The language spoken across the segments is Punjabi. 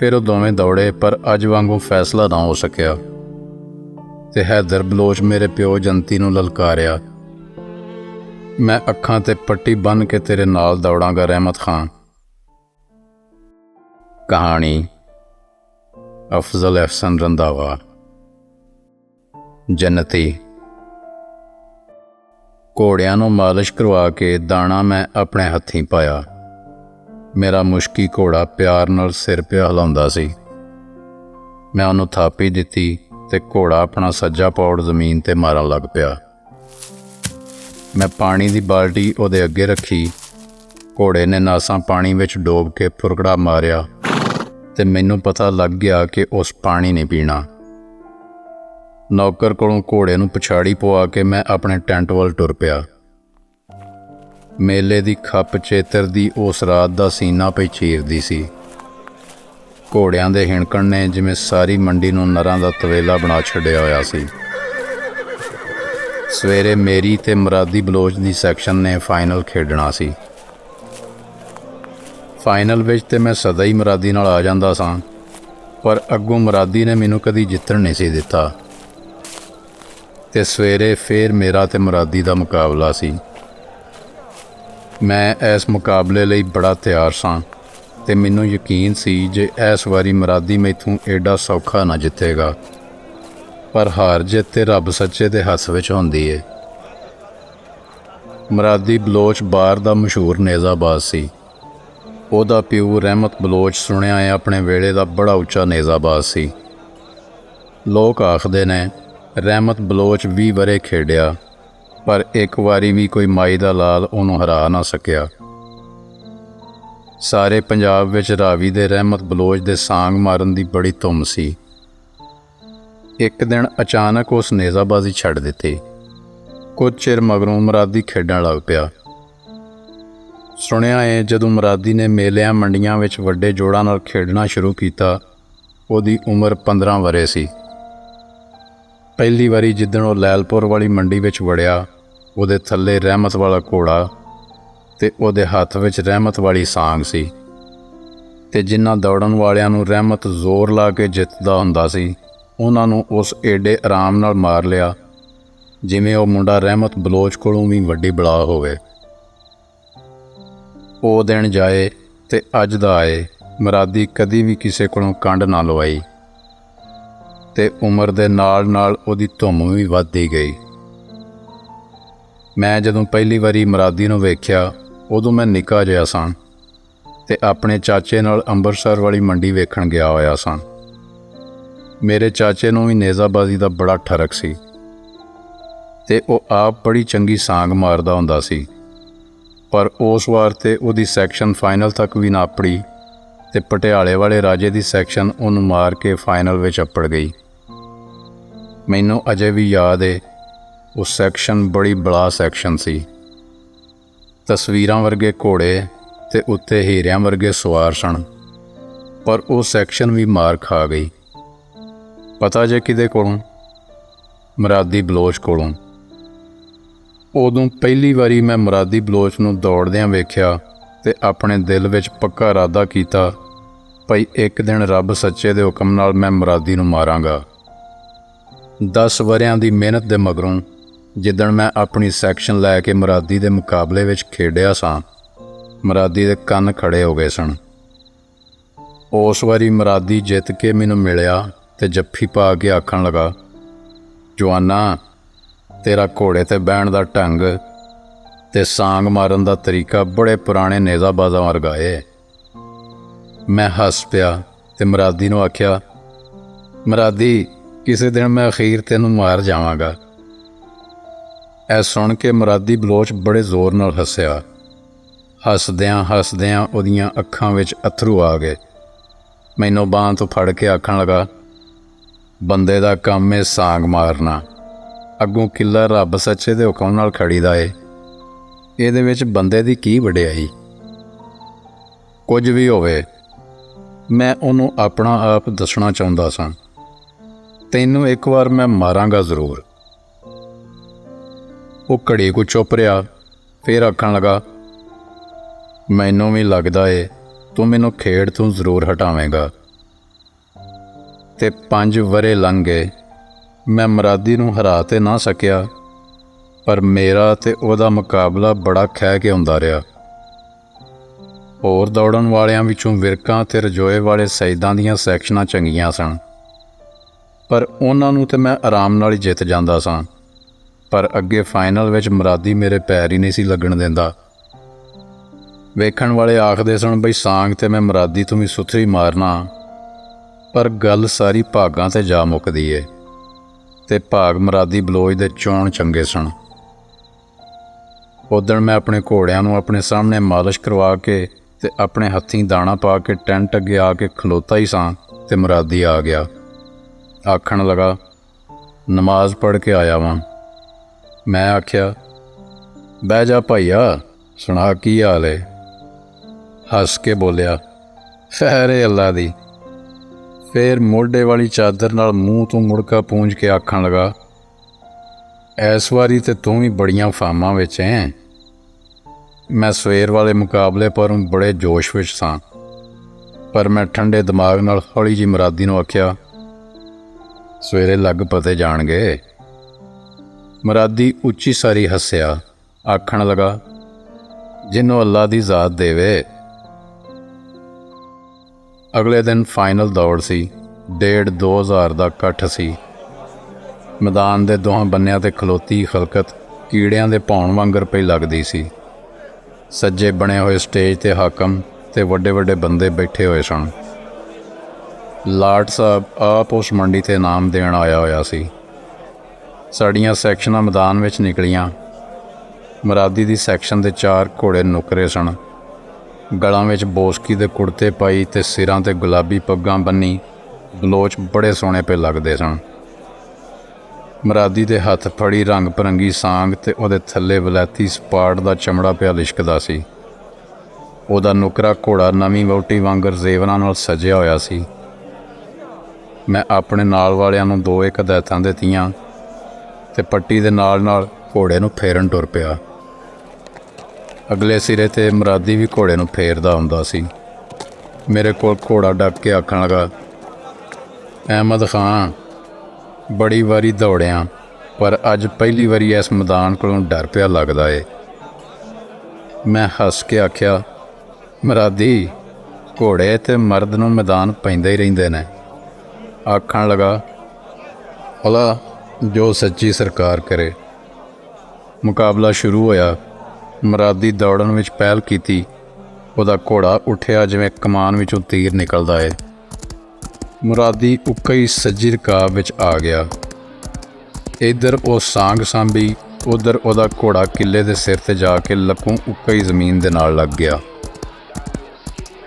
ਫਿਰ ਉਹ ਦੋਵੇਂ ਦੌੜੇ, ਪਰ ਅੱਜ ਵਾਂਗੂ ਫੈਸਲਾ ਨਾ ਹੋ ਸਕਿਆ। ਤੇ ਹੈਦਰ ਬਲੋਚ ਮੇਰੇ ਪਿਓ ਜੰਤੀ ਨੂੰ ਲਲਕਾਰਿਆ, ਮੈਂ ਅੱਖਾਂ ਤੇ ਪੱਟੀ ਬੰਨ ਕੇ ਤੇਰੇ ਨਾਲ ਦੌੜਾਂਗਾ, ਰਹਿਮਤ ਖਾਨ। ਕਹਾਣੀ ਅਫਜ਼ਲ ਅਫਸਨ ਰੰਦਾਵਾ ਜੰਨਤੀ। ਘੋੜਿਆਂ ਨੂੰ ਮਾਲਿਸ਼ ਕਰਵਾ ਕੇ ਦਾਣਾ ਮੈਂ ਆਪਣੇ ਹੱਥੀਂ ਪਾਇਆ। ਮੇਰਾ ਮੁਸ਼ਕੀ ਘੋੜਾ ਪਿਆਰ ਨਾਲ ਸਿਰ ਪਿਆ ਹਿਲਾਉਂਦਾ ਸੀ। ਮੈਂ ਉਹਨੂੰ ਥਾਪੀ ਦਿੱਤੀ ਤੇ ਘੋੜਾ ਆਪਣਾ ਸੱਜਾ ਪੌੜ ਜ਼ਮੀਨ ਤੇ ਮਾਰਨ ਲੱਗ ਪਿਆ। ਮੈਂ ਪਾਣੀ ਦੀ ਬਾਲਟੀ ਉਹਦੇ ਅੱਗੇ ਰੱਖੀ। ਘੋੜੇ ਨੇ ਨਾਸਾਂ ਪਾਣੀ ਵਿੱਚ ਡੋਬ ਕੇ ਫੁਰਕੜਾ ਮਾਰਿਆ ਤੇ ਮੈਨੂੰ ਪਤਾ ਲੱਗ ਗਿਆ ਕਿ ਉਸ ਪਾਣੀ ਨਹੀਂ ਪੀਣਾ। ਨੌਕਰ ਕੋਲੋਂ ਘੋੜੇ ਨੂੰ ਪਛਾੜੀ ਪਵਾ ਕੇ ਮੈਂ ਆਪਣੇ ਟੈਂਟ ਵੱਲ ਟੁਰ ਪਿਆ। ਮੇਲੇ ਦੀ ਖੱਪ ਚੇਤਰ ਦੀ ਉਸ ਰਾਤ ਦਾ ਸੀਨਾ ਪਈ ਚੀਰਦੀ ਸੀ। ਘੋੜਿਆਂ ਦੇ ਹਿਣਕਣ ਨੇ ਜਿਵੇਂ ਸਾਰੀ ਮੰਡੀ ਨੂੰ ਨਰਾਂ ਦਾ ਤਵੇਲਾ ਬਣਾ ਛੱਡਿਆ ਹੋਇਆ ਸੀ। ਸਵੇਰੇ ਮੇਰੀ ਤੇ ਮਰਾਦੀ ਬਲੋਚ ਦੀ ਸੈਕਸ਼ਨ ਨੇ ਫਾਈਨਲ ਖੇਡਣਾ ਸੀ। ਫਾਈਨਲ ਵਿੱਚ ਤੇ ਮੈਂ ਸਦਾ ਹੀ ਮਰਾਦੀ ਨਾਲ ਆ ਜਾਂਦਾ ਸਾਂ, ਪਰ ਅੱਗੋਂ ਮਰਾਦੀ ਨੇ ਮੈਨੂੰ ਕਦੀ ਜਿੱਤਣ ਨਹੀਂ ਸੀ ਦਿੱਤਾ। ਤੇ ਸਵੇਰੇ ਫੇਰ ਮੇਰਾ ਤੇ ਮਰਾਦੀ ਦਾ ਮੁਕਾਬਲਾ ਸੀ। ਮੈਂ ਇਸ ਮੁਕਾਬਲੇ ਲਈ ਬੜਾ ਤਿਆਰ ਸਾਂ ਤੇ ਮੈਨੂੰ ਯਕੀਨ ਸੀ ਜੇ ਇਸ ਵਾਰੀ ਮਰਾਦੀ ਮੈਥੋਂ ਐਡਾ ਸੌਖਾ ਨਾ ਜਿੱਤੇਗਾ। ਪਰ ਹਾਰ ਜਿੱਤ ਤੇ ਰੱਬ ਸੱਚੇ ਦੇ ਹੱਥ ਵਿੱਚ ਹੁੰਦੀ ਏ। ਮਰਾਦੀ ਬਲੋਚ ਬਾਰ ਦਾ ਮਸ਼ਹੂਰ ਨੇਜ਼ਾਬਾਜ਼ ਸੀ। ਉਹਦਾ ਪਿਓ ਰਹਿਮਤ ਬਲੋਚ ਸੁਣਿਆ ਹੈ ਆਪਣੇ ਵੇਲੇ ਦਾ ਬੜਾ ਉੱਚਾ ਨੇਜ਼ਾਬਾਜ਼ ਸੀ। ਲੋਕ ਆਖਦੇ ਨੇ, ਰਹਿਮਤ ਬਲੋਚ 20 ਵਰੇ ਖੇਡਿਆ। ਪਰ ਇੱਕ ਵਾਰੀ ਵੀ ਕੋਈ ਮਾਈ ਦਾ ਲਾਲ ਉਹਨੂੰ ਹਰਾ ਨਾ ਸਕਿਆ। ਸਾਰੇ ਪੰਜਾਬ ਵਿੱਚ ਰਾਵੀ ਦੇ ਰਹਿਮਤ ਬਲੋਚ ਦੇ ਸਾਂਗ ਮਾਰਨ ਦੀ ਬੜੀ ਧੁੰਮ ਸੀ। ਇੱਕ ਦਿਨ ਅਚਾਨਕ ਉਸ ਨੇਜ਼ਾਬਾਜ਼ੀ ਛੱਡ ਦਿੱਤੀ। ਕੁਝ ਚਿਰ ਮਗਰੋਂ ਮਰਾਦੀ ਖੇਡਣ ਲੱਗ ਪਿਆ। ਸੁਣਿਆ ਏ, ਜਦੋਂ ਮਰਾਦੀ ਨੇ ਮੇਲਿਆਂ ਮੰਡੀਆਂ ਵਿੱਚ ਵੱਡੇ ਜੋੜਾਂ ਨਾਲ ਖੇਡਣਾ ਸ਼ੁਰੂ ਕੀਤਾ, ਉਹਦੀ ਉਮਰ 15 ਵਰੇ ਸੀ। ਪਹਿਲੀ ਵਾਰੀ ਜਿੱਦਣ ਉਹ ਲੈਲਪੁਰ ਵਾਲੀ ਮੰਡੀ ਵਿੱਚ ਵੜਿਆ ਉਹਦੇ ਥੱਲੇ ਰਹਿਮਤ ਵਾਲਾ ਘੋੜਾ ਤੇ ਉਹਦੇ ਹੱਥ ਵਿੱਚ ਰਹਿਮਤ ਵਾਲੀ ਸਾਂਗ ਸੀ। ਤੇ ਜਿਨ੍ਹਾਂ ਦੌੜਨ ਵਾਲਿਆਂ ਨੂੰ ਰਹਿਮਤ ਜ਼ੋਰ ਲਾ ਕੇ ਜਿੱਤਦਾ ਹੁੰਦਾ ਸੀ, ਉਹਨਾਂ ਨੂੰ ਉਸ ਏਡੇ ਆਰਾਮ ਨਾਲ ਮਾਰ ਲਿਆ, ਜਿਵੇਂ ਉਹ ਮੁੰਡਾ ਰਹਿਮਤ ਬਲੋਚ ਕੋਲੋਂ ਵੀ ਵੱਡੀ ਬਲਾ ਹੋਵੇ। ਉਹ ਦਿਨ ਜਾਏ ਤੇ ਅੱਜ ਦਾ ਆਏ, ਮਰਾਦੀ ਕਦੀ ਵੀ ਕਿਸੇ ਕੋਲੋਂ ਕੰਡ ਨਾ ਲਵਾਈ। ਤੇ ਉਮਰ ਦੇ ਨਾਲ ਨਾਲ ਉਹਦੀ ਧੁੰਮ ਵੀ ਵੱਧਦੀ ਗਈ। ਮੈਂ ਜਦੋਂ ਪਹਿਲੀ ਵਾਰੀ ਮਰਾਦੀ ਨੂੰ ਵੇਖਿਆ, ਉਦੋਂ ਮੈਂ ਨਿੱਕਾ ਜਿਹਾ ਸਾਂ ਤੇ ਆਪਣੇ ਚਾਚੇ ਨਾਲ ਅੰਮ੍ਰਿਤਸਰ ਵਾਲੀ ਮੰਡੀ ਵੇਖਣ ਗਿਆ ਹੋਇਆ ਸਾਂ। ਮੇਰੇ ਚਾਚੇ ਨੂੰ ਵੀ ਨੇਜ਼ਾਬਾਜ਼ੀ ਦਾ ਬੜਾ ਠਰਕ ਸੀ ਤੇ ਉਹ ਆਪ ਬੜੀ ਚੰਗੀ ਸਾਂਗ ਮਾਰਦਾ ਹੁੰਦਾ ਸੀ। ਪਰ ਉਸ ਵਾਰ ਤੇ ਉਹਦੀ ਸੈਕਸ਼ਨ ਫਾਈਨਲ ਤੱਕ ਵੀ ਨਾ ਆਪੜੀ ਤੇ ਪਟਿਆਲੇ ਵਾਲੇ ਰਾਜੇ ਦੀ ਸੈਕਸ਼ਨ ਉਹਨੂੰ ਮਾਰ ਕੇ ਫਾਈਨਲ ਵਿੱਚ ਅੱਪੜ ਗਈ। ਮੈਨੂੰ ਅਜੇ ਵੀ ਯਾਦ ਏ ਉਹ ਸੈਕਸ਼ਨ ਬੜੀ ਬੜਾ ਸੈਕਸ਼ਨ ਸੀ। ਤਸਵੀਰਾਂ ਵਰਗੇ ਘੋੜੇ ਤੇ ਉੱਤੇ ਹੀਰਿਆਂ ਵਰਗੇ ਸਵਾਰ ਸਨ, ਪਰ ਉਹ ਸੈਕਸ਼ਨ ਵੀ ਮਾਰ ਖਾ ਗਈ। ਪਤਾ ਜੇ ਕਿਦੇ ਕੋਲੋਂ? ਮਰਾਦੀ ਬਲੋਚ ਕੋਲੋਂ। ਉਦੋਂ ਪਹਿਲੀ ਵਾਰੀ ਮੈਂ ਮਰਾਦੀ ਬਲੋਚ ਨੂੰ ਦੌੜਦਿਆਂ ਵੇਖਿਆ ਤੇ ਆਪਣੇ ਦਿਲ ਵਿੱਚ ਪੱਕਾ ਇਰਾਦਾ ਕੀਤਾ, ਭਈ ਇੱਕ ਦਿਨ ਰੱਬ ਸੱਚੇ ਦੇ ਹੁਕਮ ਨਾਲ ਮੈਂ ਮਰਾਦੀ ਨੂੰ ਮਾਰਾਂਗਾ। 10 ਵਰਿਆਂ ਦੀ ਮਿਹਨਤ ਦੇ ਮਗਰੋਂ ਜਿੱਦਣ ਮੈਂ ਆਪਣੀ ਸੈਕਸ਼ਨ ਲੈ ਕੇ ਮਰਾਦੀ ਦੇ ਮੁਕਾਬਲੇ ਵਿੱਚ ਖੇਡਿਆ ਸਾਂ, ਮਰਾਦੀ ਦੇ ਕੰਨ ਖੜੇ ਹੋ ਗਏ ਸਨ। ਉਸ ਵਾਰੀ ਮਰਾਦੀ ਜਿੱਤ ਕੇ ਮੈਨੂੰ ਮਿਲਿਆ ਤੇ ਜੱਫੀ ਪਾ ਕੇ ਆਖਣ ਲਗਾ ਜਵਾਨਾ ਤੇਰਾ ਘੋੜੇ ਤੇ ਬਹਿਣ ਦਾ ਢੰਗ ਤੇ ਸਾਂਗ ਮਾਰਨ ਦਾ ਤਰੀਕਾ ਬੜੇ ਪੁਰਾਣੇ ਨੇਜ਼ਾਬਾਜ਼ਾਂ ਵਰਗਾ ਏ। ਮੈਂ ਹੱਸ ਪਿਆ ਤੇ ਮਰਾਦੀ ਨੂੰ ਆਖਿਆ, ਮਰਾਦੀ, ਕਿਸੇ ਦਿਨ ਮੈਂ ਅਖੀਰ ਤੈਨੂੰ ਮਾਰ ਜਾਵਾਂਗਾ। ਐ ਸੁਣ ਕੇ ਮਰਾਦੀ ਬਲੋਚ ਬੜੇ ਜ਼ੋਰ ਨਾਲ ਹੱਸਿਆ। ਹੱਸਦਿਆਂ ਹੱਸਦਿਆਂ ਉਹਦੀਆਂ ਅੱਖਾਂ ਵਿੱਚ ਅਥਰੂ ਆ ਗਏ। ਮੈਨੂੰ ਬਾਹਾਂ ਤੋਂ ਫੜ ਕੇ ਆਖਣ ਲੱਗਾ, ਬੰਦੇ ਦਾ ਕੰਮ ਏ ਸਾਂਗ ਮਾਰਨਾ। ਅੱਗੋਂ ਕਿੱਲਾ ਰੱਬ ਸੱਚੇ ਦੇ ਹੁਕਮ ਨਾਲ ਖੜੀਦਾ ਏ। ਇਹਦੇ ਵਿੱਚ ਬੰਦੇ ਦੀ ਕੀ ਵਡਿਆਈ? ਕੁਝ ਵੀ ਹੋਵੇ, ਮੈਂ ਉਹਨੂੰ ਆਪਣਾ ਆਪ ਦੱਸਣਾ ਚਾਹੁੰਦਾ ਸਾਂ। ਤੈਨੂੰ ਇੱਕ ਵਾਰ ਮੈਂ ਮਾਰਾਂਗਾ ਜ਼ਰੂਰ। ਉਹ ਘੜੀ ਕੋ ਚੁੱਪ ਰਿਹਾ, ਫੇਰ ਆਖਣ ਲਗਾ, ਮੈਨੂੰ ਵੀ ਲੱਗਦਾ ਏ, ਤੂੰ ਮੈਨੂੰ ਖੇਡ ਤੋਂ ਜ਼ਰੂਰ ਹਟਾਵੇਂਗਾ। ਤੇ 5 ਵਰੇ ਲੰਘ ਗਏ। ਮੈਂ ਮਰਾਦੀ ਨੂੰ ਹਰਾ ਤੇ ਨਾ ਸਕਿਆ, ਪਰ ਮੇਰਾ ਤੇ ਉਹਦਾ ਮੁਕਾਬਲਾ ਬੜਾ ਖਹਿ ਕੇ ਆਉਂਦਾ ਰਿਹਾ। ਹੋਰ ਦੌੜਨ ਵਾਲਿਆਂ ਵਿੱਚੋਂ ਵਿਰਕਾਂ ਤੇ ਰਜੋਏ ਵਾਲੇ ਸੈਦਾਂ ਦੀਆਂ ਸੈਕਸ਼ਨਾਂ ਚੰਗੀਆਂ ਸਨ, ਪਰ ਉਹਨਾਂ ਨੂੰ ਤੇ ਮੈਂ ਆਰਾਮ ਨਾਲ ਹੀ ਜਿੱਤ ਜਾਂਦਾ ਸਾਂ। ਪਰ ਅੱਗੇ ਫਾਈਨਲ ਵਿੱਚ ਮਰਾਦੀ ਮੇਰੇ ਪੈਰ ਹੀ ਨਹੀਂ ਸੀ ਲੱਗਣ ਦਿੰਦਾ। ਵੇਖਣ ਵਾਲੇ ਆਖਦੇ ਸਨ, ਬਈ ਸਾਂਗ ਤੇ ਮੈਂ ਮਰਾਦੀ ਤੋਂ ਵੀ ਸੁਥਰੀ ਮਾਰਨਾ ਪਰ ਗੱਲ ਸਾਰੀ ਭਾਗਾਂ ਤੇ ਜਾ ਮੁੱਕਦੀ ਏ ਤੇ ਭਾਗ ਮਰਾਦੀ ਬਲੋਚ ਦੇ ਚੋਣ ਚੰਗੇ ਸਨ। ਉਦੋਂ ਮੈਂ ਆਪਣੇ ਘੋੜਿਆਂ ਨੂੰ ਆਪਣੇ ਸਾਹਮਣੇ ਮਾਲਿਸ਼ ਕਰਵਾ ਕੇ ਤੇ ਆਪਣੇ ਹੱਥੀਂ ਦਾਣਾ ਪਾ ਕੇ ਟੈਂਟ ਅੱਗੇ ਆ ਕੇ ਖਲੋਤਾ ਹੀ ਸਾਂ ਤੇ ਮਰਾਦੀ ਆ ਗਿਆ। ਆਖਣ ਲਗਾ, ਨਮਾਜ਼ ਪੜ੍ਹ ਕੇ ਆਇਆ ਵਾਂ। ਮੈਂ ਆਖਿਆ, ਬਹਿ ਜਾ ਭਾਈਆ, ਸੁਣਾ ਕੀ ਹਾਲ ਏ? ਹੱਸ ਕੇ ਬੋਲਿਆ ਫਹਿਰੇ ਅੱਲਾ ਦੀ। ਫੇਰ ਮੋਢੇ ਵਾਲੀ ਚਾਦਰ ਨਾਲ ਮੂੰਹ ਤੋਂ ਮੁੜਕਾ ਪੂੰਝ ਕੇ ਆਖਣ ਲਗਾ, ਐਸ ਵਾਰੀ ਤੇ ਤੂੰ ਵੀ ਬੜੀਆਂ ਫਾਮਾਂ ਵਿੱਚ ਐ ਮੈਂ ਸਵੇਰ ਵਾਲੇ ਮੁਕਾਬਲੇ ਪਰ ਬੜੇ ਜੋਸ਼ ਵਿੱਚ ਸਾਂ, ਪਰ ਮੈਂ ਠੰਡੇ ਦਿਮਾਗ ਨਾਲ ਹੌਲੀ ਜੀ ਮਰਾਦੀ ਨੂੰ ਆਖਿਆ, ਸਵੇਰੇ ਲੱਗ ਪਤੇ ਜਾਣਗੇ। ਮਰਾਦੀ ਉੱਚੀ ਸਾਰੀ ਹੱਸਿਆ, ਆਖਣ ਲਗਾ, ਜਿੰਨੂੰ ਅੱਲਾ ਦੀ ਜ਼ਾਤ ਦੇਵੇ? ਅਗਲੇ ਦਿਨ ਫਾਈਨਲ ਦੌੜ ਸੀ, ਡੇਢ 2000 ਦਾ ਇਕੱਠ ਸੀ। ਮੈਦਾਨ ਦੇ ਦੋਹਾਂ ਬੰਨਿਆਂ ਤੇ ਖਲੋਤੀ ਖਲਕਤ ਕੀੜਿਆਂ ਦੇ ਭੌਣ ਵਾਂਗਰ ਪਈ ਲੱਗਦੀ ਸੀ। ਸੱਜੇ ਬਣੇ ਹੋਏ ਸਟੇਜ ਤੇ ਹਾਕਮ ਤੇ ਵੱਡੇ ਵੱਡੇ ਬੰਦੇ ਬੈਠੇ ਹੋਏ ਸਨ। ਲਾਟ ਸਾਹਿਬ ਆਪ ਉਸ ਮੰਡੀ ਤੇ ਨਾਮ ਦੇਣ ਆਇਆ ਹੋਇਆ ਸੀ। ਸਾਡੀਆਂ ਸੈਕਸ਼ਨਾਂ ਮੈਦਾਨ ਵਿੱਚ ਨਿਕਲੀਆਂ। ਮਰਾਦੀ ਦੀ ਸੈਕਸ਼ਨ ਦੇ ਚਾਰ ਘੋੜੇ ਨੁਕਰੇ ਸਨ। ਗਲਾਂ ਵਿੱਚ ਬੋਸਕੀ ਦੇ ਕੁੜਤੇ ਪਾਈ ਤੇ ਸਿਰਾਂ ਤੇ ਗੁਲਾਬੀ ਪੱਗਾਂ ਬੰਨੀ ਬਲੋਚ ਬੜੇ ਸੋਹਣੇ ਪੇ ਲੱਗਦੇ ਸਨ। ਮਰਾਦੀ ਦੇ ਹੱਥ ਫੜੀ ਰੰਗ ਪਰੰਗੀ ਸਾਂਗ ਤੇ ਉਹਦੇ ਥੱਲੇ ਵਲੈਤੀ ਸਪਾਟ ਦਾ ਚਮੜਾ ਪਿਆ ਲਿਸ਼ਕਦਾ ਸੀ। ਉਹਦਾ ਨੁਕਰਾ ਘੋੜਾ ਨਵੀਂ ਵਹੁਟੀ ਵਾਂਗਰ ਜ਼ੇਵਰਾਂ ਨਾਲ ਸਜਿਆ ਹੋਇਆ ਸੀ। ਮੈਂ ਆਪਣੇ ਨਾਲ ਵਾਲਿਆਂ ਨੂੰ ਦੋ ਇੱਕ ਹਦਾਇਤਾਂ ਦਿੱਤੀਆਂ। ਤੇ ਪੱਟੀ ਦੇ ਨਾਲ ਨਾਲ ਘੋੜੇ ਨੂੰ ਫੇਰਨ ਟੁਰ ਪਿਆ। ਅਗਲੇ ਸਿਰੇ ਤੇ ਮਰਾਦੀ ਵੀ ਘੋੜੇ ਨੂੰ ਫੇਰਦਾ ਹੁੰਦਾ ਸੀ। ਮੇਰੇ ਕੋਲ ਘੋੜਾ ਡੱਕ ਕੇ ਆਖਣ ਲਗਾ, ਅਹਿਮਦ ਖਾਨ, ਬੜੀ ਵਾਰੀ ਦੌੜਿਆ, ਪਰ ਅੱਜ ਪਹਿਲੀ ਵਾਰੀ ਇਸ ਮੈਦਾਨ ਕੋਲੋਂ ਡਰ ਪਿਆ ਲੱਗਦਾ ਏ। ਮੈਂ ਹੱਸ ਕੇ ਆਖਿਆ, ਮਰਾਦੀ, ਘੋੜੇ ਤੇ ਮਰਦ ਨੂੰ ਮੈਦਾਨ ਪੈਂਦੇ ਹੀ ਰਹਿੰਦੇ ਨੇ। ਆਖਣ ਲਗਾ ਭਲਾ ਜੋ ਸੱਚੀ ਸਰਕਾਰ ਕਰੇ। ਮੁਕਾਬਲਾ ਸ਼ੁਰੂ ਹੋਇਆ। ਮਰਾਦੀ ਦੌੜਨ ਵਿੱਚ ਪਹਿਲ ਕੀਤੀ। ਉਹਦਾ ਘੋੜਾ ਉੱਠਿਆ ਜਿਵੇਂ ਕਮਾਨ ਵਿੱਚੋਂ ਤੀਰ ਨਿਕਲਦਾ ਏ। ਮੁਰਾਦੀ ਉੱਕਾ ਹੀ ਸੱਜੀ ਰਕਾਬ ਵਿੱਚ ਆ ਗਿਆ। ਇਧਰ ਉਹ ਸਾਂਗ ਸਾਂਭੀ, ਉਧਰ ਉਹਦਾ ਘੋੜਾ ਕਿੱਲੇ ਦੇ ਸਿਰ ਤੇ ਜਾ ਕੇ ਲੱਕੋਂ ਉੱਕਾ ਹੀ ਜ਼ਮੀਨ ਦੇ ਨਾਲ ਲੱਗ ਗਿਆ।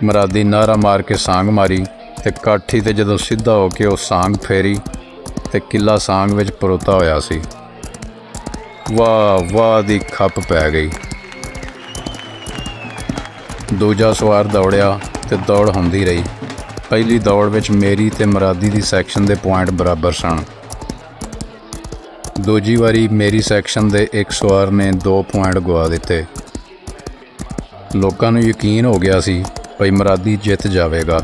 ਮਰਾਦੀ ਨਾਰਾ ਮਾਰ ਕੇ ਸਾਂਗ ਮਾਰੀ ਤੇ ਕਾਠੀ ਤੇ ਜਦੋਂ ਸਿੱਧਾ ਹੋ ਕੇ ਉਹ ਸਾਂਗ ਫੇਰੀ ਤੇ ਕਿੱਲਾ ਸਾਂਗ ਵਿੱਚ ਪਰੋਤਾ ਹੋਇਆ ਸੀ। ਵਾਹ ਵਾਹ ਦੀ ਖੱਪ ਪੈ ਗਈ। ਦੂਜਾ ਸਵਾਰ ਦੌੜਿਆ ਤੇ ਦੌੜ ਹੁੰਦੀ ਰਹੀ। ਪਹਿਲੀ ਦੌੜ ਵਿੱਚ ਮੇਰੀ ਤੇ ਮਰਾਦੀ ਦੀ ਸੈਕਸ਼ਨ ਦੇ ਪੁਆਇੰਟ ਬਰਾਬਰ ਸਨ। ਦੂਜੀ ਵਾਰੀ ਮੇਰੀ ਸੈਕਸ਼ਨ ਦੇ ਇੱਕ ਸਵਾਰ ਨੇ 2 ਪੁਆਇੰਟ ਗਵਾ ਦਿੱਤੇ। ਲੋਕਾਂ ਨੂੰ ਯਕੀਨ ਹੋ ਗਿਆ ਸੀ ਭਈ ਮਰਾਦੀ ਜਿੱਤ ਜਾਵੇਗਾ।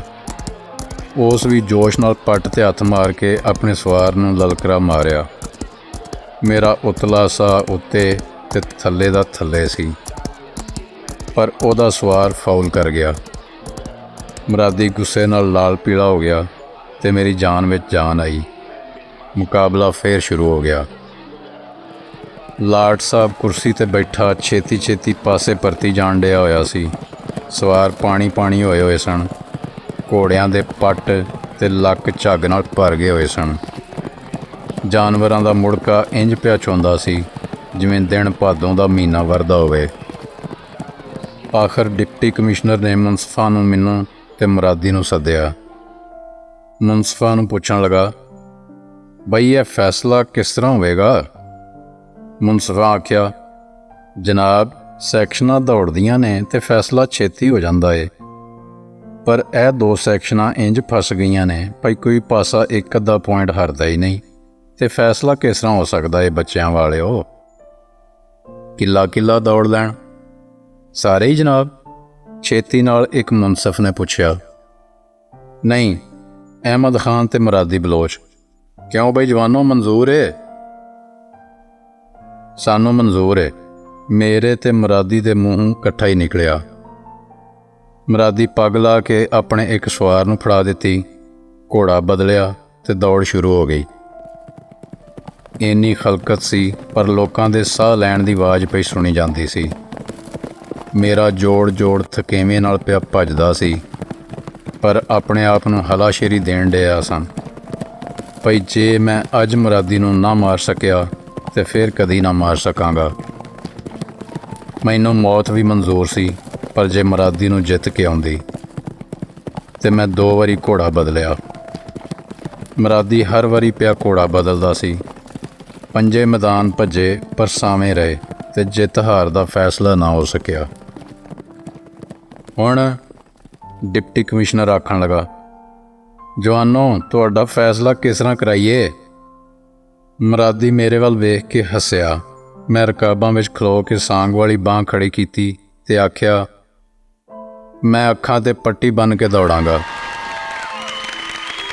ਉਸ ਵੀ ਜੋਸ਼ ਨਾਲ ਪੱਟ ਤੇ ਹੱਥ ਮਾਰ ਕੇ ਆਪਣੇ ਸਵਾਰ ਨੂੰ ਲਲਕਰਾ ਮਾਰਿਆ। ਮੇਰਾ ਉਤਲਾ ਸਾ ਉੱਤੇ ਤੇ ਥੱਲੇ ਦਾ ਥੱਲੇ ਸੀ। ਪਰ ਉਹਦਾ ਸਵਾਰ ਫਾਉਲ ਕਰ ਗਿਆ। ਮਰਾਦੀ ਗੁੱਸੇ ਨਾਲ ਲਾਲ ਪੀਲਾ ਹੋ ਗਿਆ ਤੇ ਮੇਰੀ ਜਾਨ ਵਿੱਚ ਜਾਨ ਆਈ। ਮੁਕਾਬਲਾ ਫੇਰ ਸ਼ੁਰੂ ਹੋ ਗਿਆ। ਲਾਟ ਸਾਹਿਬ ਕੁਰਸੀ ਤੇ ਬੈਠਾ ਛੇਤੀ ਛੇਤੀ ਪਾਸੇ ਪਰਤੀ ਜਾਣ ਡਿਆ ਹੋਇਆ ਸੀ। ਸਵਾਰ ਪਾਣੀ ਪਾਣੀ ਹੋਏ ਹੋਏ ਸਨ। ਘੋੜਿਆਂ ਦੇ ਪੱਟ ਤੇ ਲੱਕ ਝੱਗ ਨਾਲ ਭਰ ਗਏ ਹੋਏ ਸਨ। ਜਾਨਵਰਾਂ ਦਾ ਮੁੜਕਾ ਇੰਜ ਪਿਆ ਚੋਂਦਾ ਸੀ, ਜਿਵੇਂ ਦਿਨ ਭਾਦੋਂ ਦਾ ਮਹੀਨਾ ਵਰਦਾ ਹੋਵੇ। ਆਖਰ ਡਿਪਟੀ ਕਮਿਸ਼ਨਰ ਨੇ ਮੁਨਸਫਾ ਨੂੰ ਮੈਨੂੰ ਤੇ ਮਰਾਦੀ ਨੂੰ ਸੱਦਿਆ। ਮੁਨਸਫਾ ਨੂੰ ਪੁੱਛਣ ਲੱਗਾ, ਬਈ ਇਹ ਫੈਸਲਾ ਕਿਸ ਤਰ੍ਹਾਂ ਹੋਵੇਗਾ? ਮੁਨਸਫਾ ਆਖਿਆ, ਜਨਾਬ, ਸੈਕਸ਼ਨਾਂ ਦੌੜਦੀਆਂ ਨੇ ਤੇ ਫੈਸਲਾ ਛੇਤੀ ਹੋ ਜਾਂਦਾ ਏ। ਪਰ ਇਹ ਦੋ ਸੈਕਸ਼ਨਾਂ ਇੰਜ ਫਸ ਗਈਆਂ ਨੇ ਭਈ ਕੋਈ ਪਾਸਾ ਇੱਕ ਅੱਧਾ ਪੁਆਇੰਟ ਹਰਦਾ ਹੀ ਨਹੀਂ। ਤੇ ਫੈਸਲਾ ਕਿਸ ਤਰ੍ਹਾਂ ਹੋ ਸਕਦਾ ਏ ਬੱਚਿਆਂ ਵਾਲਿਓ? ਕਿੱਲਾ ਕਿੱਲਾ ਦੌੜ ਲੈਣ। ਸਾਰੇ ਹੀ ਜਨਾਬ, ਛੇਤੀ ਨਾਲ ਇੱਕ ਮੁਨਸਫ ਨੇ ਪੁੱਛਿਆ, ਨਹੀਂ, ਅਹਿਮਦ ਖਾਨ ਤੇ ਮਰਾਦੀ ਬਲੋਚ, ਕਿਉਂ ਬਈ ਜਵਾਨੋ ਮਨਜ਼ੂਰ ਏ? ਸਾਨੂੰ ਮਨਜ਼ੂਰ ਏ। ਮੇਰੇ ਤੇ ਮਰਾਦੀ ਦੇ ਮੂੰਹੋਂ ਇਕੱਠਾ ਹੀ ਨਿਕਲਿਆ। ਮਰਾਦੀ ਪੱਗ ਲਾ ਕੇ ਆਪਣੇ ਇੱਕ ਸਵਾਰ ਨੂੰ ਫੜਾ ਦਿੱਤੀ। ਘੋੜਾ ਬਦਲਿਆ ਤੇ ਦੌੜ ਸ਼ੁਰੂ ਹੋ ਗਈ। ਇੰਨੀ ਖਲਕਤ ਸੀ, ਪਰ ਲੋਕਾਂ ਦੇ ਸਾਹ ਲੈਣ ਦੀ ਆਵਾਜ਼ ਪਈ ਸੁਣੀ ਜਾਂਦੀ ਸੀ। ਮੇਰਾ ਜੋੜ ਜੋੜ ਥਕੇਵੇਂ ਨਾਲ ਪਿਆ ਭੱਜਦਾ ਸੀ, ਪਰ ਆਪਣੇ ਆਪ ਨੂੰ ਹਲਾਸ਼ੇਰੀ ਦੇਣ ਡਿਆ ਸਾਂ। ਭਈ ਜੇ ਮੈਂ ਅੱਜ ਮਰਾਦੀ ਨੂੰ ਨਾ ਮਾਰ ਸਕਿਆ, ਤੇ ਫਿਰ ਕਦੀ ਨਾ ਮਾਰ ਸਕਾਂਗਾ। ਮੈਨੂੰ ਮੌਤ ਵੀ ਮਨਜ਼ੂਰ ਸੀ ਪਰ ਜੇ ਮਰਾਦੀ ਨੂੰ ਜਿੱਤ ਕੇ ਆਉਂਦੀ, ਤੇ ਮੈਂ ਦੋ ਵਾਰੀ ਘੋੜਾ ਬਦਲਿਆ। ਮਰਾਦੀ ਹਰ ਵਾਰੀ ਪਿਆ ਘੋੜਾ ਬਦਲਦਾ ਸੀ। ਪੰਜੇ ਮੈਦਾਨ ਭੱਜੇ, ਪਰ ਸਾਵੇਂ ਰਹੇ, ਤੇ ਜਿੱਤ ਹਾਰ ਦਾ ਫੈਸਲਾ ਨਾ ਹੋ ਸਕਿਆ। ਹੁਣ ਡਿਪਟੀ ਕਮਿਸ਼ਨਰ ਆਖਣ ਲਗਾ, ਜਵਾਨੋ, ਤੁਹਾਡਾ ਫੈਸਲਾ ਕਿਸ ਤਰ੍ਹਾਂ ਕਰਾਈਏ? ਮਰਾਦੀ ਮੇਰੇ ਵੱਲ ਵੇਖ ਕੇ ਹੱਸਿਆ। ਮੈਂ ਰਕਾਬਾਂ ਵਿੱਚ ਖਲੋ ਕੇ ਸਾਂਗ ਵਾਲੀ ਬਾਹ ਖੜੀ ਕੀਤੀ ਤੇ ਆਖਿਆ ਮੈਂ ਅੱਖਾਂ ਤੇ ਪੱਟੀ ਬੰਨ ਕੇ ਦੌੜਾਂਗਾ।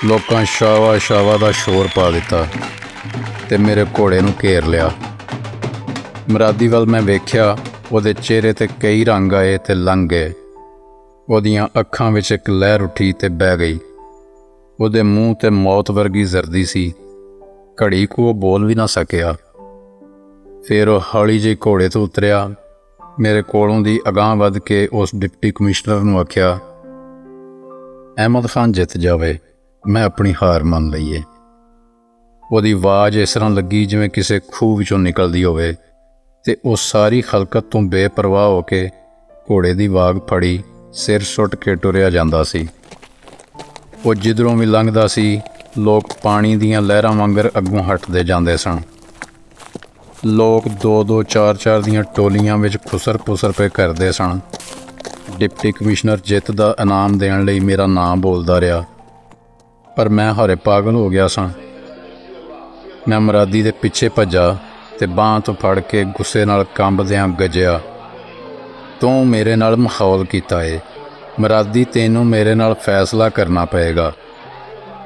ਲੋਕਾਂ ਸ਼ਾਵਾ ਸ਼ਾਵਾ ਦਾ ਸ਼ੋਰ ਪਾ ਦਿੱਤਾ ਤੇ ਮੇਰੇ ਘੋੜੇ ਨੂੰ ਘੇਰ ਲਿਆ। ਮਰਾਦੀ ਵੱਲ ਮੈਂ ਵੇਖਿਆ, ਉਹਦੇ ਚਿਹਰੇ ਤੇ ਕਈ ਰੰਗ ਆਏ ਤੇ ਲੰਘ ਗਏ। ਉਹਦੀਆਂ ਅੱਖਾਂ ਵਿੱਚ ਇੱਕ ਲਹਿਰ ਉੱਠੀ ਤੇ ਬਹਿ ਗਈ। ਉਹਦੇ ਮੂੰਹ ਤੇ ਮੌਤ ਵਰਗੀ ਜ਼ਰਦੀ ਸੀ। ਘੜੀ ਕੋ ਉਹ ਬੋਲ ਵੀ ਨਾ ਸਕਿਆ। ਫਿਰ ਉਹ ਹੌਲੀ ਜਿਹੇ ਘੋੜੇ ਤੋਂ ਉਤਰਿਆ। ਮੇਰੇ ਕੋਲੋਂ ਦੀ ਅਗਾਹ ਵੱਧ ਕੇ ਉਸ ਡਿਪਟੀ ਕਮਿਸ਼ਨਰ ਨੂੰ ਆਖਿਆ, ਅਹਿਮਦ ਖਾਨ ਜਿੱਤ ਜਾਵੇ, ਮੈਂ ਆਪਣੀ ਹਾਰ ਮੰਨ ਲਈਏ। ਉਹਦੀ ਆਵਾਜ਼ ਇਸ ਤਰ੍ਹਾਂ ਲੱਗੀ ਜਿਵੇਂ ਕਿਸੇ ਖੂਹ ਵਿੱਚੋਂ ਨਿਕਲਦੀ ਹੋਵੇ ਤੇ ਉਹ ਸਾਰੀ ਖਲਕਤ ਤੋਂ ਬੇਪਰਵਾਹ ਹੋ ਕੇ ਘੋੜੇ ਦੀ ਵਾਗ ਫੜੀ, ਸਿਰ ਸੁੱਟ ਕੇ ਟੁਰਿਆ ਜਾਂਦਾ ਸੀ। ਉਹ ਜਿੱਧਰੋਂ ਵੀ ਲੰਘਦਾ ਸੀ, ਲੋਕ ਪਾਣੀ ਦੀਆਂ ਲਹਿਰਾਂ ਵਾਂਗਰ ਅੱਗੋਂ ਹਟਦੇ ਜਾਂਦੇ ਸਨ। ਲੋਕ ਦੋ ਦੋ ਚਾਰ ਚਾਰ ਦੀਆਂ ਟੋਲੀਆਂ ਵਿੱਚ ਖੁਸਰ-ਪੁਸਰ ਪਏ ਕਰਦੇ ਸਨ। ਡਿਪਟੀ ਕਮਿਸ਼ਨਰ ਜਿੱਤ ਦਾ ਇਨਾਮ ਦੇਣ ਲਈ ਮੇਰਾ ਨਾਮ ਬੋਲਦਾ ਰਿਹਾ। ਪਰ ਮੈਂ ਹਰੇ ਪਾਗਲ ਹੋ ਗਿਆ ਸਾਂ। ਮੈਂ ਮਰਾਦੀ ਦੇ ਪਿੱਛੇ ਭੱਜਾ ਤੇ ਬਾਹ ਤੋਂ ਫੜ ਕੇ ਗੁੱਸੇ ਨਾਲ ਕੰਬਦਿਆਂ ਗੱਜਿਆ, ਤੂੰ ਮੇਰੇ ਨਾਲ ਮਖੌਲ ਕੀਤਾ ਏ। ਮਰਾਦੀ, ਤੈਨੂੰ ਮੇਰੇ ਨਾਲ ਫੈਸਲਾ ਕਰਨਾ ਪਏਗਾ।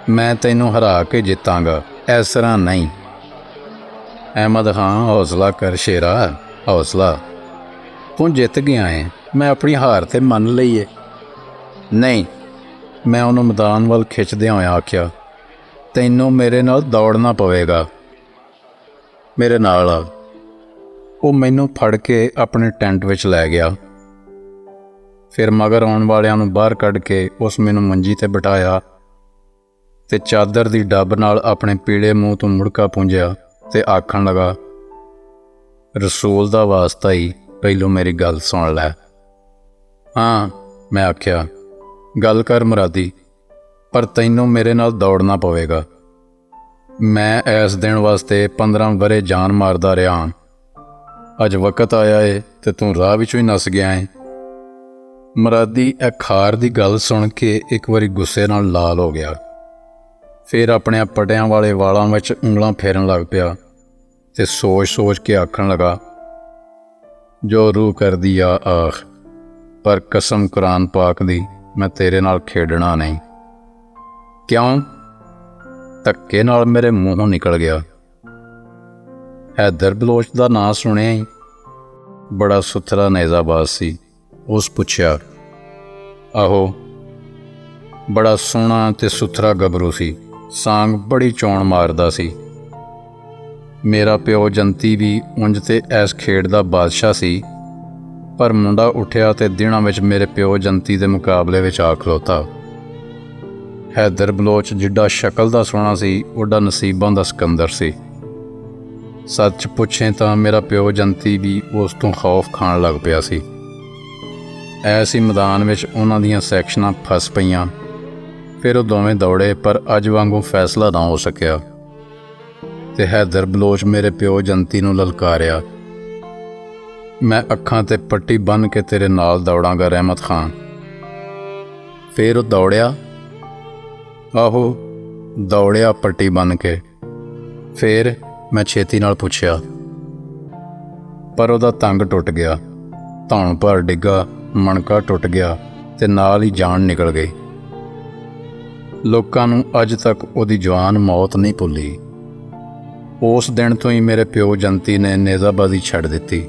ਮੈਂ ਤੈਨੂੰ ਹਰਾ ਕੇ ਜਿੱਤਾਂਗਾ। ਇਸ ਤਰ੍ਹਾਂ ਨਹੀਂ। ਅਹਿਮਦ ਖਾਨ, ਹੌਸਲਾ ਕਰ ਸ਼ੇਰਾ, ਹੌਸਲਾ। ਤੂੰ ਜਿੱਤ ਗਿਆ ਏ, ਮੈਂ ਆਪਣੀ ਹਾਰ ਤੇ ਮੰਨ ਲਈ ਏ। ਨਹੀਂ, ਮੈਂ ਉਹਨੂੰ ਮੈਦਾਨ ਵੱਲ ਖਿੱਚਦਿਆਂ ਹੋਇਆ ਆਖਿਆ, ਤੈਨੂੰ ਮੇਰੇ ਨਾਲ ਦੌੜਨਾ ਪਵੇਗਾ। ਮੇਰੇ ਨਾਲ ਆ। ਉਹ ਮੈਨੂੰ ਫੜ ਕੇ ਆਪਣੇ ਟੈਂਟ ਵਿੱਚ ਲੈ ਗਿਆ। ਫਿਰ ਮਗਰ ਆਉਣ ਵਾਲਿਆਂ ਨੂੰ ਬਾਹਰ ਕੱਢ ਕੇ ਉਸ ਮੈਨੂੰ ਮੰਜੀ ਤੇ ਬਿਠਾਇਆ ਤੇ ਚਾਦਰ ਦੀ ਡੱਬ ਨਾਲ ਆਪਣੇ ਪੀਲੇ ਮੂੰਹ ਤੋਂ ਮੁੜਕਾ ਪੁੰਝਿਆ ਤੇ ਆਖਣ ਲਗਾ, ਰਸੂਲ ਦਾ ਵਾਸਤਾ ਹੀ ਪਹਿਲੋਂ ਮੇਰੀ ਗੱਲ ਸੁਣ ਲੈ। ਹਾਂ, ਮੈਂ ਆਖਿਆ, ਗੱਲ ਕਰ ਮੁਰਾਦੀ, ਪਰ ਤੈਨੂੰ ਮੇਰੇ ਨਾਲ ਦੌੜਨਾ ਪਵੇਗਾ। ਮੈਂ ਇਸ ਦਿਨ ਵਾਸਤੇ 15 ਵਰੇ ਜਾਨ ਮਾਰਦਾ ਰਿਹਾ ਹਾਂ। ਅੱਜ ਵਕਤ ਆਇਆ ਏ ਤੇ ਤੂੰ ਰਾਹ ਵਿੱਚੋਂ ਹੀ ਨਸ ਗਿਆ ਏ। ਮਰਾਦੀ ਇਹ ਖਾਰ ਦੀ ਗੱਲ ਸੁਣ ਕੇ ਇੱਕ ਵਾਰੀ ਗੁੱਸੇ ਨਾਲ ਲਾਲ ਹੋ ਗਿਆ। ਫਿਰ ਆਪਣੇ ਪਟਿਆਂ ਵਾਲੇ ਵਾਲਾਂ ਵਿੱਚ ਉਂਗਲਾਂ ਫੇਰਨ ਲੱਗ ਪਿਆ ਤੇ ਸੋਚ-ਸੋਚ ਕੇ ਆਖਣ ਲਗਾ, ਜੋ ਰੂਹ ਕਰਦੀ ਆ, ਆਖ, ਪਰ ਕਸਮ ਕੁਰਾਨ ਪਾਕ ਦੀ ਮੈਂ ਤੇਰੇ ਨਾਲ ਖੇਡਣਾ ਨਹੀਂ। ਕਿਉਂ? ਧੱਕੇ ਨਾਲ ਮੇਰੇ ਮੂੰਹੋਂ ਨਿਕਲ ਗਿਆ। ਹੈਦਰ ਬਲੋਚ ਦਾ ਨਾਂ ਸੁਣਿਆ ਹੀ ਬੜਾ ਸੁਥਰਾ ਨੈਜ਼ਾਬਾਜ਼ ਸੀ। ਉਸ ਪੁੱਛਿਆ, ਆਹੋ, ਬੜਾ ਸੋਹਣਾ ਤੇ ਸੁਥਰਾ ਗੱਭਰੂ ਸੀ। ਸਾਂਗ ਬੜੀ ਚੌਣ ਮਾਰਦਾ ਸੀ। ਮੇਰਾ ਪਿਓ ਜੰਤੀ ਵੀ ਉਂਝ ਤੇ ਐਸ ਖੇਡ ਦਾ ਬਾਦਸ਼ਾਹ ਸੀ, ਪਰ ਮੁੰਡਾ ਉੱਠਿਆ ਤੇ ਦਿਨਾਂ ਵਿੱਚ ਮੇਰੇ ਪਿਓ ਜੰਤੀ ਦੇ ਮੁਕਾਬਲੇ ਵਿੱਚ ਆ ਖਲੋਤਾ। ਹੈਦਰ ਬਲੋਚ ਜਿੱਡਾ ਸ਼ਕਲ ਦਾ ਸੋਹਣਾ ਸੀ ਓਡਾ ਨਸੀਬਾਂ ਦਾ ਸਿਕੰਦਰ ਸੀ। ਸੱਚ ਪੁੱਛੇ ਤਾਂ ਮੇਰਾ ਪਿਓ ਜੰਤੀ ਵੀ ਉਸ ਤੋਂ ਖੌਫ ਖਾਣ ਲੱਗ ਪਿਆ ਸੀ। ਐਸੀ ਮੈਦਾਨ ਵਿੱਚ ਉਹਨਾਂ ਦੀਆਂ ਸੈਕਸ਼ਨਾਂ ਫਸ ਪਈਆਂ। ਫਿਰ ਉਹ ਦੋਵੇਂ ਦੌੜੇ, ਪਰ ਅੱਜ ਵਾਂਗੂ ਫੈਸਲਾ ਨਾ ਹੋ ਸਕਿਆ। ਤੇ ਹੈਦਰ ਬਲੋਚ ਮੇਰੇ ਪਿਓ ਜੰਤੀ ਨੂੰ ਲਲਕਾਰਿਆ, ਮੈਂ ਅੱਖਾਂ ਤੇ ਪੱਟੀ ਬੰਨ ਕੇ ਤੇਰੇ ਨਾਲ ਦੌੜਾਂਗਾ, ਰਹਿਮਤ ਖਾਨ। ਫਿਰ ਉਹ ਦੌੜਿਆ, ਆਹੋ, ਦੌੜਿਆ ਪੱਟੀ ਬੰਨ ਕੇ। ਫਿਰ ਮੈਂ ਛੇਤੀ ਨਾਲ ਪੁੱਛਿਆ, ਪਰ ਉਹਦਾ ਤੰਗ ਟੁੱਟ ਗਿਆ। ਧੌਣ ਭਰ ਡਿੱਗਾ, ਮਣਕਾ ਟੁੱਟ ਗਿਆ ਤੇ ਨਾਲ ਹੀ ਜਾਨ ਨਿਕਲ ਗਈ। ਲੋਕਾਂ ਨੂੰ ਅੱਜ ਤੱਕ ਉਹਦੀ ਜਵਾਨ ਮੌਤ ਨਹੀਂ ਭੁੱਲੀ। ਉਸ ਦਿਨ ਤੋਂ ਹੀ ਮੇਰੇ ਪਿਓ ਜੰਤੀ ਨੇ ਨੇਜ਼ਾਬਾਜ਼ੀ ਛੱਡ ਦਿੱਤੀ।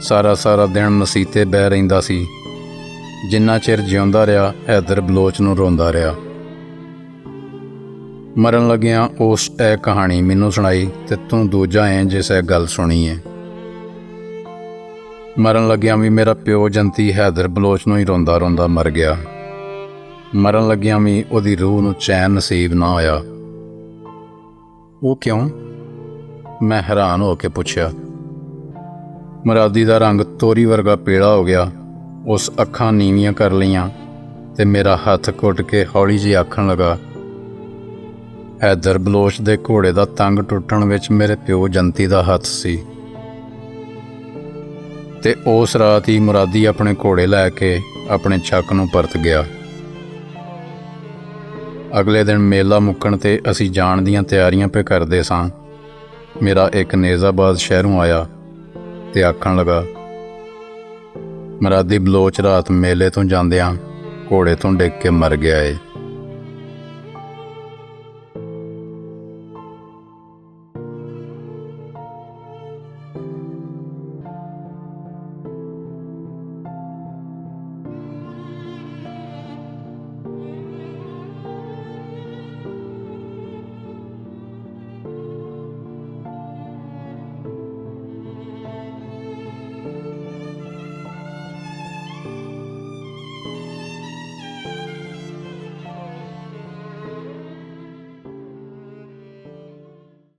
ਸਾਰਾ ਸਾਰਾ ਦਿਨ ਮਸੀਤੇ ਬਹਿ ਰਹਿੰਦਾ ਸੀ। ਜਿੰਨਾ ਚਿਰ ਜਿਉਂਦਾ ਰਿਹਾ, ਹੈਦਰ ਬਲੋਚ ਨੂੰ ਰੋਂਦਾ ਰਿਹਾ। ਮਰਨ ਲੱਗਿਆਂ ਉਸ ਇਹ ਕਹਾਣੀ ਮੈਨੂੰ ਸੁਣਾਈ ਤੇ ਤੂੰ ਦੂਜਾ ਐ ਜਿਸ ਇਹ ਗੱਲ ਸੁਣੀ ਹੈ ਮਰਨ ਲੱਗਿਆਂ ਵੀ ਮੇਰਾ ਪਿਓ ਜੰਤੀ ਹੈਦਰ ਬਲੋਚ ਨੂੰ ਹੀ ਰੋਂਦਾ ਰੋਂਦਾ ਮਰ ਗਿਆ। ਮਰਨ ਲੱਗਿਆਂ ਵੀ ਉਹਦੀ ਰੂਹ ਨੂੰ ਚੈਨ ਨਸੀਬ ਨਾ ਹੋਇਆ ਉਹ ਕਿਉਂ? ਮੈਂ ਹੈਰਾਨ ਹੋ ਕੇ ਪੁੱਛਿਆ। ਮਰਾਦੀ ਦਾ ਰੰਗ ਤੋਰੀ ਵਰਗਾ ਪੀਲਾ ਹੋ ਗਿਆ। ਉਸ ਅੱਖਾਂ ਨੀਵੀਆਂ ਕਰ ਲਈਆਂ ਤੇ ਮੇਰਾ ਹੱਥ ਘੁੱਟ ਕੇ ਹੌਲੀ ਜਿਹੀ ਆਖਣ ਲਗਾ ਹੈਦਰ ਬਲੋਚ ਦੇ ਘੋੜੇ ਦਾ ਤੰਗ ਟੁੱਟਣ ਵਿੱਚ ਮੇਰੇ ਪਿਓ ਜੰਤੀ ਦਾ ਹੱਥ ਸੀ। ਤੇ ਉਸ ਰਾਤ ਹੀ ਮੁਰਾਦੀ ਆਪਣੇ ਘੋੜੇ ਲੈ ਕੇ ਆਪਣੇ ਛੱਕ ਨੂੰ ਪਰਤ ਗਿਆ। ਅਗਲੇ ਦਿਨ ਮੇਲਾ ਮੁੱਕਣ ਤੇ ਅਸੀਂ ਜਾਣ ਦੀਆਂ ਤਿਆਰੀਆਂ ਪੇ ਕਰਦੇ ਸਾਂ। ਮੇਰਾ ਇੱਕ ਨੇਜ਼ਾਬਾਦ ਸ਼ਹਿਰੋਂ ਆਇਆ ਤੇ ਆਖਣ ਲਗਾ, ਮਰਾਦੀ ਬਲੋਚ ਰਾਤ ਮੇਲੇ ਤੋਂ ਜਾਂਦਿਆਂ ਘੋੜੇ ਤੋਂ ਡਿੱਗ ਕੇ ਮਰ ਗਿਆ ਏ।